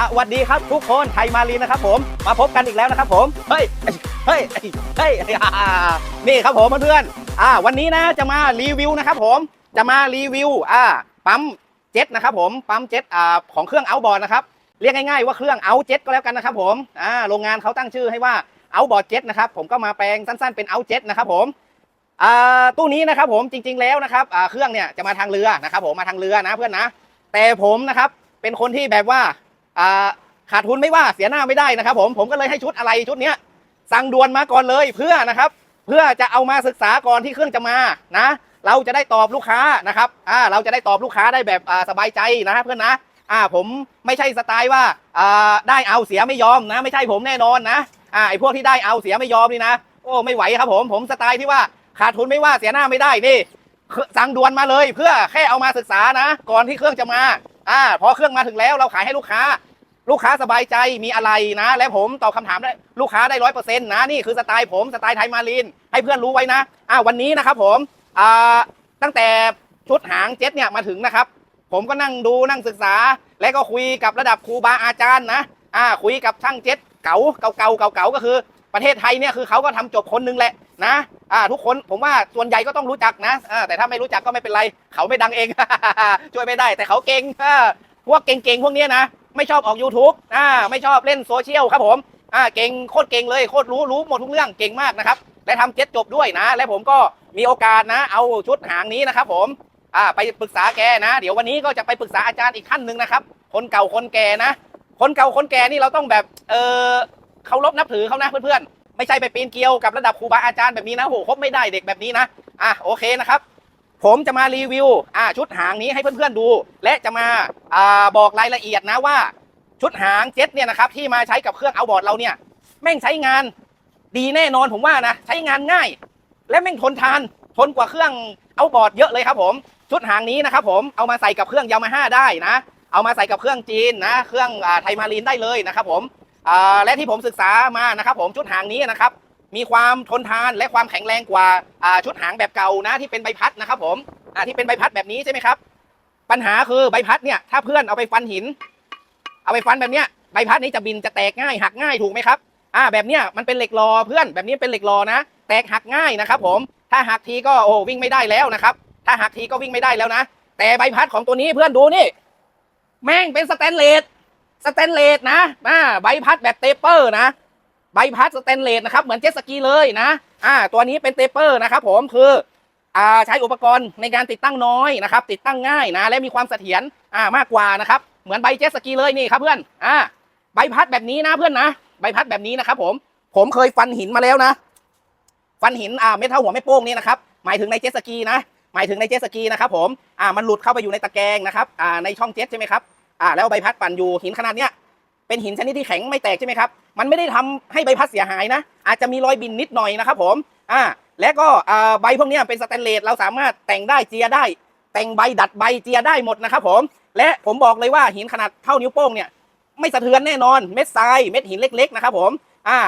สวัสดีครับทุกคนไทยมารีนะครับผมมาพบกันอีกแล้วนะครับผมเฮ้ยเฮ้ยเฮ้ยนี่ครับผมเพื่อนอ่าวันนี้นะจะมารีวิวนะครับผมจะมารีวิวอ่าปั๊มเจ็ตนะครับผมปั๊มเจ็ตอ่าของเครื่องเอาบอร์ดนะครับเรียกง่ายๆว่าเครื่องเอาเจ็ตก็แล้วกันนะครับผมอ่าโรงงานเขาตั้งชื่อให้ว่าเอาบอร์ดเจ็ตนะครับผมก็มาแปลงสั้นๆเป็นเอาเจ็ตนะครับผมอ่าตู้นี้นะครับผมจริง ๆแล้วนะครับอ่าเครื่องเนี่ยจะมาทางเรือนะครับผมมาทางเรือนะเพื่อนนะแต่ผมนะครับเป็นคนที่แบบว่า ขาดทุนไม่ว่าเสียหน้าไม่ได้นะครับ ผมผมก็เลยให้ชุดอะไรชุดเนี้ยสั่งด่วนมาก่อนเลยเพื่อนะครับ เพื่อจะเอามาศึกษาก่อนที่เครื่องจะมานะ เราจะได้ตอบลูกค้านะครับอ่าเราจะได้ตอบลูกค้าได้แบบสบายใจนะเพื่อนนะอ่าผมไม่ใช่สไตล์ว่าอ่าได้เอาเสียไม่ยอมนะ ไม่ใช่ผมแน่นอนนะอ่าไอพวกที่ได้เอาเสียไม่ยอมนี่นะโอ้ไม่ไหวครับผมผมสไตล์ที่ว่าขาดทุนไม่ว่าเสียหน้าไม่ได้นี่สั่งด่วนมาเลยเพื่อแค่เอามาศึกษานะ ก่อนที่เครื่องจะมาอ่าพอเครื่องมาถึงแล้วเราขายให้ลูกค้า ลูกค้าสบายใจมีอะไรนะ และผมตอบคำถามได้ลูกค้าได้ร้อยเปอร์เซ็นต์นะนี่คือสไตล์ผมสไตล์ไทยมารีนให้เพื่อนรู้ไว้นะอ่าวันนี้นะครับผมอ่าตั้งแต่ชุดหางเจ็ตเนี่ยมาถึงนะครับ ผมก็นั่งดูนั่งศึกษา และก็คุยกับระดับครูบาอาจารย์นะอ่าคุยกับช่างเจ็ตเก่าเก่าเก่าเก่าเก่าก็คือ ประเทศไทยเนี่ยคือเขาก็ทำจบคนหนึงแหละนะอ่าทุกคนผมว่าส่วนใหญ่ก็ต้องรู้จักนะอ่าแต่ถ้าไม่รู้จักก็ไม่เป็นไร เขาไม่ดังเองช่วยไม่ได้ แต่เขาเก่งอ่าพวกเก่งๆพวกนี้นะ ไม่ชอบออก YouTube อ่าไม่ชอบเล่นโซเชียลครับผมอ่าเก่งโคตรเก่งเลยโคตรรู้รู้หมดทุกเรื่องเก่งมากนะครับ และทำเจ็ตจบด้วยนะ และผมก็มีโอกาสนะ เอาชุดหางนี้นะครับ ผมอ่าไปปรึกษาแกนะ เดี๋ยววันนี้ก็จะไปปรึกษาอาจารย์อีกท่านหนึ่งนะครับ คนเก่าคนแก่นะ คนเก่าคนแก่นี่เราต้องแบบเออเคารพนับถือเขานะเพื่อนๆไม่ใช่ไปปีนเกลียวกับระดับครูบาอาจารย์แบบนี้นะโหคบไม่ได้เด็กแบบนี้นะอะโอเคนะครับ ผมจะมารีวิวชุดหางนี้ให้เพื่อนๆดู และจะมาอบอกรายละเอียดนะว่า ชุดหางเจ็ตเนี่ยนะครับที่มาใช้กับเครื่องเอาบอร์ดเราเนี่ยแม่งใช้งานดีแน่นอนผมว่านะใช้งานง่าย และแม่งทนทานทนกว่าเครื่องเอาบอร์ดเยอะเลยครับผมชุดหางนี้นะครับผมเอามาใส่กับเครื่องยามาฮ่าได้นะ เอามาใส่กับเครื่องจีนนะเครื่องไทยมารีนได้เลยนะครับผมและที่ผมศึกษามานะครับผมชุดหางนี้นะครับ มีความทนทานและความแข็งแรงกว่าชุดหางแบบเก่านะที่เป็นใบพัดนะครับผมที่เป็นใบพัดแบบนี้ใช่ไหมครับ ปัญหาคือใบพัดเนี่ยถ้าเพื่อนเอาไปฟันหิน เอาไปฟันแบบเนี้ยใบพัดนี้จะบินจะแตกง่ายหักง่ายถูกไหมครับอ่าแบบเนี้ยมันเป็นเหล็กรอเพื่อนแบบนี้เป็นเหล็กรอนะ แตกหักง่ายนะครับ ผมถ้าหักทีก็โอ้วิ่งไม่ได้แล้วนะครับ ถ้าหักทีก็วิ่งไม่ได้แล้วนะ แต่ใบพัดของตัวนี้เพื่อนดูนี่ แม่งเป็นสแตนเลสสแตนเลสนะอ่าใบพัดแบบเตเปอร์นะ ใบพัดสแตนเลสนะครับเหมือนเจ็ตสกีเลยนะอ่าตัวนี้เป็นเตเปอร์นะครับผมคืออ่าใช้อุปกรณ์ในการติดตั้งน้อยนะครับ ติดตั้งง่ายนะและมีความเสถียรอ่ามากกว่านะครับเหมือนใบเจ็ตสกีเลยนี่ครับเพื่อนอ่าใบพัดแบบนี้นะเพื่อนนะใบพัดแบบนี้นะครับผมผมเคยฟันหินมาแล้วนะ ฟันหินอ่าเม็ดเท่าหัวแม่โป้งนี่นะครับหมายถึงในเจ็ตสกีนะหมายถึงในเจ็ตสกีนะครับผมอ่ามันหลุดเข้าไปอยู่ในตะแกรงนะครับอ่าในช่องเจ็ตใช่ไหมครับอ่าแล้วใบพัดปั่นอยู่หินขนาดเนี้ย เป็นหินชนิดที่แข็งไม่แตกใช่ไหมครับ มันไม่ได้ทำให้ใบพัดเสียหายนะ อาจจะมีรอยบินนิดหน่อยนะครับผม อ่า และก็ใบพวกนี้เป็นสแตนเลส เราสามารถแต่งได้เจียได้ แต่งใบดัดใบเจียได้หมดนะครับผม และผมบอกเลยว่าหินขนาดเท่านิ้วโป้งเนี่ยไม่สะเทือนแน่นอน เม็ดทราย เม็ดหินเล็ก ๆ นะครับผม อ่า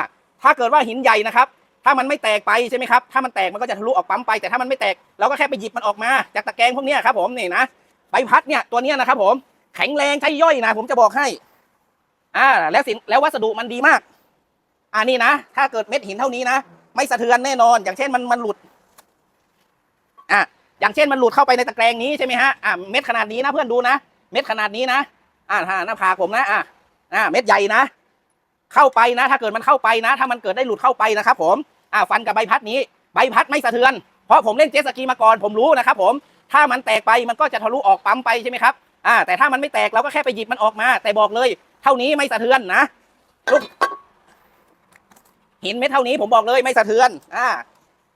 ถ้าเกิดว่าหินใหญ่นะครับ ถ้ามันไม่แตกไปใช่ไหมครับ ถ้ามันแตกมันก็จะทะลุออกปั๊มไป แต่ถ้ามันไม่แตกเราก็แค่ไปหยิบมันออกมา จากตะแกรงพวกนี้ครับผมนี่นะ ใบพัดเนี่ยตัวนี้นะครับผม แข็งแรงใช้ย่อยนะ ผมจะบอกให้ อ่าแล้วสินแล้ววัสดุมันดีมาก อ่านี่นะ ถ้าเกิดเม็ดหินเท่านี้นะ ไม่สะเทือนแน่นอน อย่างเช่นมันมันหลุด อะอย่างเช่นมันหลุดเข้าไปในตะแกรงนี้ใช่ไหมฮะ อ่าเม็ดขนาดนี้นะเพื่อนดูนะ เม็ดขนาดนี้นะ อ่าหน้าผากผมนะ อ่าอ่าเม็ดใหญ่นะ เข้าไปนะ ถ้าเกิดมันเข้าไปนะ ถ้ามันเกิดได้หลุดเข้าไปนะครับผม อ่าฟันกับใบพัดนี้ ใบพัดไม่สะเทือน เพราะผมเล่นเจ็ตสกีมาก่อนผมรู้นะครับผม ถ้ามันแตกไปมันก็จะทะลุออกปั๊มไปใช่ไหมครับ อ่า แต่ถ้ามันไม่แตกเราก็แค่ไปหยิบมันออกมา แต่บอกเลย เท่านี้ไม่สะเทือนนะลูกหินเม็ดเท่านี้ผมบอกเลยไม่สะเทือนอ่า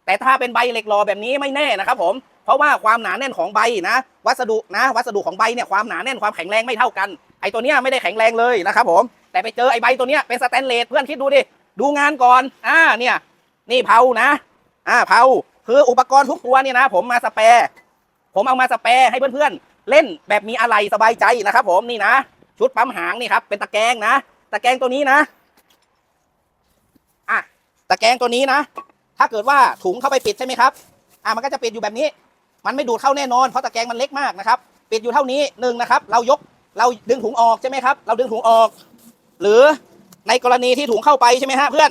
แต่ถ้าเป็นใบเหล็กหล่อแบบนี้ไม่แน่นะครับผมเพราะว่าความหนาแน่นของใบนะ วัสดุนะ วัสดุของใบเนี่ยความหนาแน่นความแข็งแรงไม่เท่ากันไอตัวเนี้ยไม่ได้แข็งแรงเลยนะครับผมแต่ไปเจอไอใบตัวเนี้ยเป็นสแตนเลสเพื่อนคิดดูดิดูงานก่อนอ่าเนี่ย นี่เผานะอ่าเผาคืออุปกรณ์ทุกตัวเนี่ยนะ ผมมาสแปร์ผมเอามาสแปร์ให้เพื่อนๆเล่นแบบมีอะไรสบายใจนะครับผมนี่นะ ชุดปั๊มหางนี่ครับ เป็นตะแกรงนะ ตะแกรงตัวนี้นะอะตะแกรงตัวนี้นะ ถ้าเกิดว่าถุงเข้าไปปิดใช่ไหมครับ อะมันก็จะปิดอยู่แบบนี้ มันไม่ดูดเข้าแน่นอน เพราะตะแกรงมันเล็กมากนะครับ ปิดอยู่เท่านี้หนึ่งนะครับ เรายก เราดึงถุงออกใช่ไหมครับ เราดึงถุงออก หรือในกรณีที่ถุงเข้าไปใช่ไหมฮะเพื่อน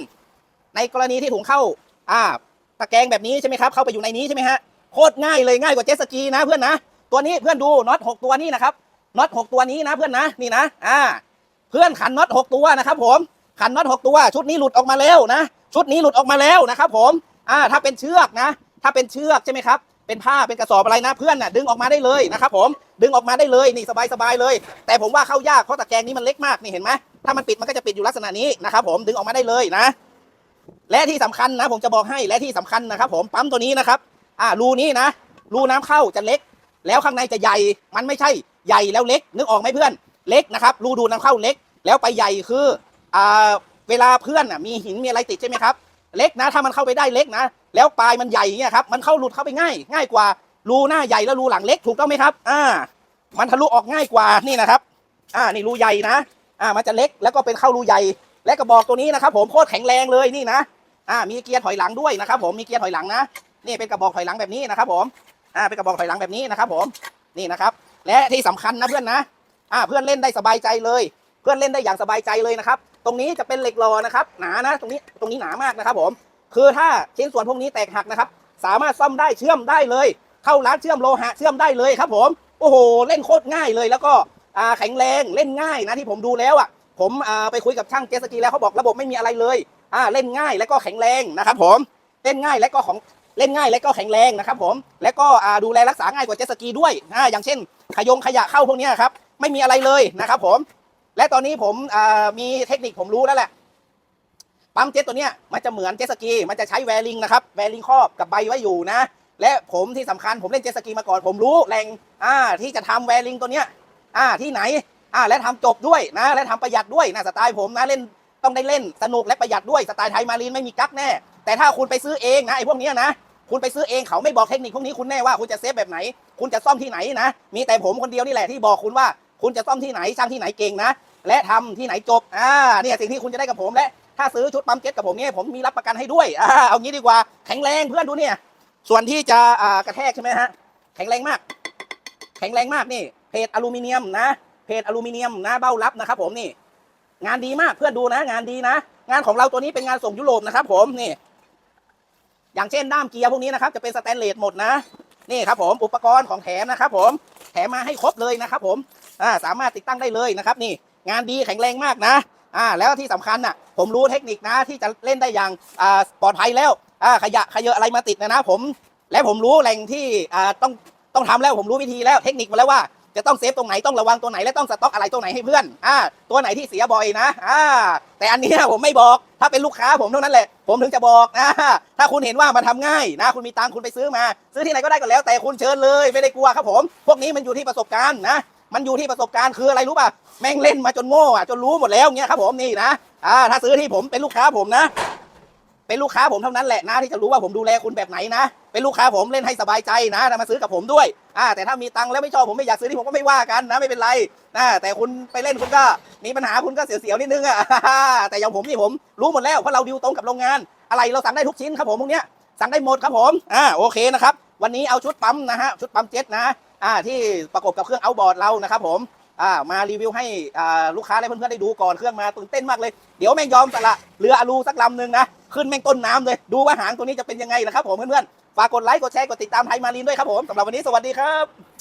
ในกรณีที่ถุงเข้า อ่า ตะแกรงแบบนี้ใช่ไหมครับ เข้าไปอยู่ในนี้ใช่ไหมฮะ โคตรง่ายเลยง่ายกว่าเจสกีนะเพื่อนนะ ตัวนี้เพื่อนดูน็อตหกตัวนี้นะครับ น็อตหกตัวนี้นะเพื่อนนะนี่นะอ่าเพื่อนขันน็อตหกตัวนะครับผมขันน็อตหกตัวชุดนี้หลุดออกมาแล้วนะ ชุดนี้หลุดออกมาแล้วนะครับผมอ่าถ้าเป็นเชือกนะ ถ้าเป็นเชือกใช่ไหมครับเป็นผ้าเป็นกระสอบอะไรนะเพื่อนน่ะดึงออกมาได้เลยนะครับผมดึงออกมาได้เลยนี่สบายๆเลย แต่ผมว่าเข้ายากเพราะตะแกรงนี้มันเล็กมากนี่เห็นไหมถ้ามันปิดมันก็จะปิดอยู่ลักษณะนี้นะครับผมดึงออกมาได้เลยนะ และที่สำคัญนะ ผมจะบอกให้และที่สำคัญนะครับ ผมปั๊มตัวนี้นะครับ อ่ารูนี้นะรูน้ำเข้าจะเล็ก แล้วข้างในจะใหญ่มันไม่ใช่ ใหญ่แล้วเล็กนึกออกไหมเพื่อนเล็กนะครับรูดูน้ำเข้าเล็ก แล้วไปใหญ่คืออ่าเวลาเพื่อนมีหินมีอะไรติดใช่ไหมครับเล็กนะถ้ามันเข้าไปได้เล็กนะ แล้วปลายมันใหญ่เนี่ยครับมันเข้าหลุดเข้าไปง่าย ง่ายกว่ารูหน้าใหญ่แล้วรูหลังเล็กถูกต้องไหมครับอ่ามันทะลุออกง่ายกว่านี่นะครับอ่านี่รูใหญ่นะอ่ามันจะเล็กแล้วก็เป็นเข้ารูใหญ่ และกระบอกตัวนี้นะครับ ผมโคตรแข็งแรงเลยนี่นะอ่ามีเกียร์ถอยหลังด้วยนะครับ ผมมีเกียร์ถอยหลังนะนี่เป็นกระบอกถอยหลังแบบนี้นะครับ ผมอ่าเป็นกระบอกถอยหลังแบบนี้นะครับ ผมนี่นะครับ และที่สำคัญนะเพื่อนนะอ่าเพื่อนเล่นได้สบายใจเลย เพื่อนเล่นได้อย่างสบายใจเลยนะครับ ตรงนี้จะเป็นเหล็กรอนะครับ หนานะ ตรงนี้ตรงนี้หนามากนะครับ ผม คือถ้าชิ้นส่วนพวกนี้แตกหักนะครับ สามารถซ่อมได้เชื่อมได้เลย เข้าร้านเชื่อมโลหะเชื่อมได้เลยครับ ผมโอ้โห เล่นโคตรง่ายเลย แล้วก็อ่าแข็งแรงเล่นง่ายนะที่ผมดูแล้วอะ ผมอ่าไปคุยกับช่างเจสกีแล้วเขาบอกระบบไม่มีอะไรเลยอ่าเล่นง่ายและก็แข็งแรงนะครับ ผมเล่นง่ายและก็ของ เล่นง่ายและก็แข็งแรงนะครับผมและก็ดูแลรักษาง่ายกว่าเจ็ตสกีด้วยอ่าอย่างเช่น ขยงขยะเข้าพวกนี้ครับไม่มีอะไรเลยนะครับผม และตอนนี้ผมมีเทคนิคผมรู้แล้วแหละปั๊มเจ็ตตัวเนี้ยมันจะเหมือนเจ็ตสกี มันจะใช้แวริงนะครับแวริงครอบกับใบไว้อยู่นะ และผมที่สำคัญผมเล่นเจ็ตสกีมาก่อน ผมรู้แหล่งอ่าที่จะทำแวริงตัวเนี้ยอ่าที่ไหนอ่าและทำจบด้วยนะ และทำประหยัดด้วยนะสไตล์ผมนะเล่นต้องได้เล่นสนุกและประหยัดด้วยสไตล์ไทยมารีนไม่มีกั๊กแน่ แต่ถ้าคุณไปซื้อเองนะไอ้พวกเนี้ยนะ คุณไปซื้อเองเขาไม่บอกเทคนิคพวกนี้คุณแน่ว่าคุณจะเซฟแบบไหน คุณจะซ่อมที่ไหนนะ มีแต่ผมคนเดียวนี่แหละที่บอกคุณว่าคุณจะซ่อมที่ไหนช่างที่ไหนเก่งนะ และทำที่ไหนจบอ่าเนี่ยสิ่งที่คุณจะได้กับผมและถ้าซื้อชุดปั๊มเก็ตกับผมเนี่ยผมมีรับประกันให้ด้วยอ่าเอางี้ดีกว่าแข็งแรงเพื่อนดูเนี่ย ส่วนที่จะอ่ากระแทกใช่ไหมฮะแข็งแรงมาก แข็งแรงมากนี่ เพจอลูมิเนียมนะ เพจอลูมิเนียมนะเบ้ารับนะครับผมนี่ งานดีมากเพื่อนดูนะ งานดีนะ งานของเราตัวนี้เป็นงานส่งยุโรปนะครับผมนี่ อย่างเช่นด้ามเกียร์พวกนี้นะครับจะเป็นสแตนเลสหมดนะนี่ครับผมอุปกรณ์ของแถมนะครับผมแถมมาให้ครบเลยนะครับผมอ่าสามารถติดตั้งได้เลยนะครับนี่งานดีแข็งแรงมากนะอ่าแล้วที่สำคัญน่ะผมรู้เทคนิคนะที่จะเล่นได้อย่างอ่าปลอดภัยแล้วอ่าขยะขยะอะไรมาติดนยนะผมและผมรู้แหล่งที่อ่าต้องต้องทำแล้วผมรู้วิธีแล้วเทคนิคมาแล้วว่า จะต้องเซฟตรงไหนต้องระวังตัวไหนและต้องสต็อกอะไรตัวไหนให้เพื่อนอ่าตัวไหนที่เสียบ่อยนะอ่าแต่อันนี้ผมไม่บอกถ้าเป็นลูกค้าผมเท่านั้นแหละ ผมถึงจะบอกนะถ้าคุณเห็นว่ามันทำง่ายนะ คุณมีตังคุณไปซื้อมา ซื้อที่ไหนก็ได้ก็แล้ว แต่คุณเชิญเลยไม่ได้กลัวครับผม พวกนี้มันอยู่ที่ประสบการณ์นะมันอยู่ที่ประสบการณ์คืออะไรรู้ป่ะแม่งเล่นมาจนโง่อะจนรู้หมดแล้วเงี้ยครับผมนี่นะอ่าถ้าซื้อที่ผมเป็นลูกค้าผมนะ เป็นลูกค้าผมเท่านั้นแหละนะที่จะรู้ว่าผมดูแลคุณแบบไหนนะ เป็นลูกค้าผมเล่นให้สบายใจนะมาซื้อกับผมด้วยอ่าแต่ถ้ามีตังค์แล้วไม่ชอบผมไม่อยากซื้อที่ผมก็ไม่ว่ากันนะไม่เป็นไรนะแต่คุณไปเล่นคุณก็มีปัญหาคุณก็เสียวๆนิดนึงอะแต่อย่างผมนี่ผมรู้หมดแล้วเพราะเราดิวตรงกับโรงงาน อะไรเราสั่งได้ทุกชิ้นครับผมพวกเนี้ยสั่งได้หมดครับผมอ่าโอเคนะครับวันนี้เอาชุดปั๊มนะฮะชุดปั๊มเจ็ตนะอ่าที่ประกบกับเครื่องเอาบอร์ดเรานะครับผม อ่ามารีวิวให้อ่าลูกค้าและเพื่อนๆได้ดูก่อนเครื่องมาตื่นเต้นมากเลย เดี๋ยวแม่งยอมสละเรืออลูสักลำหนึ่งนะขึ้นแม่งต้นน้ำเลยดูว่าหางตัวนี้จะเป็นยังไงนะครับผมเพื่อนๆฝากกดไลค์กดแชร์กดติดตามไทยมารีนด้วยครับผมสำหรับวันนี้สวัสดีครับ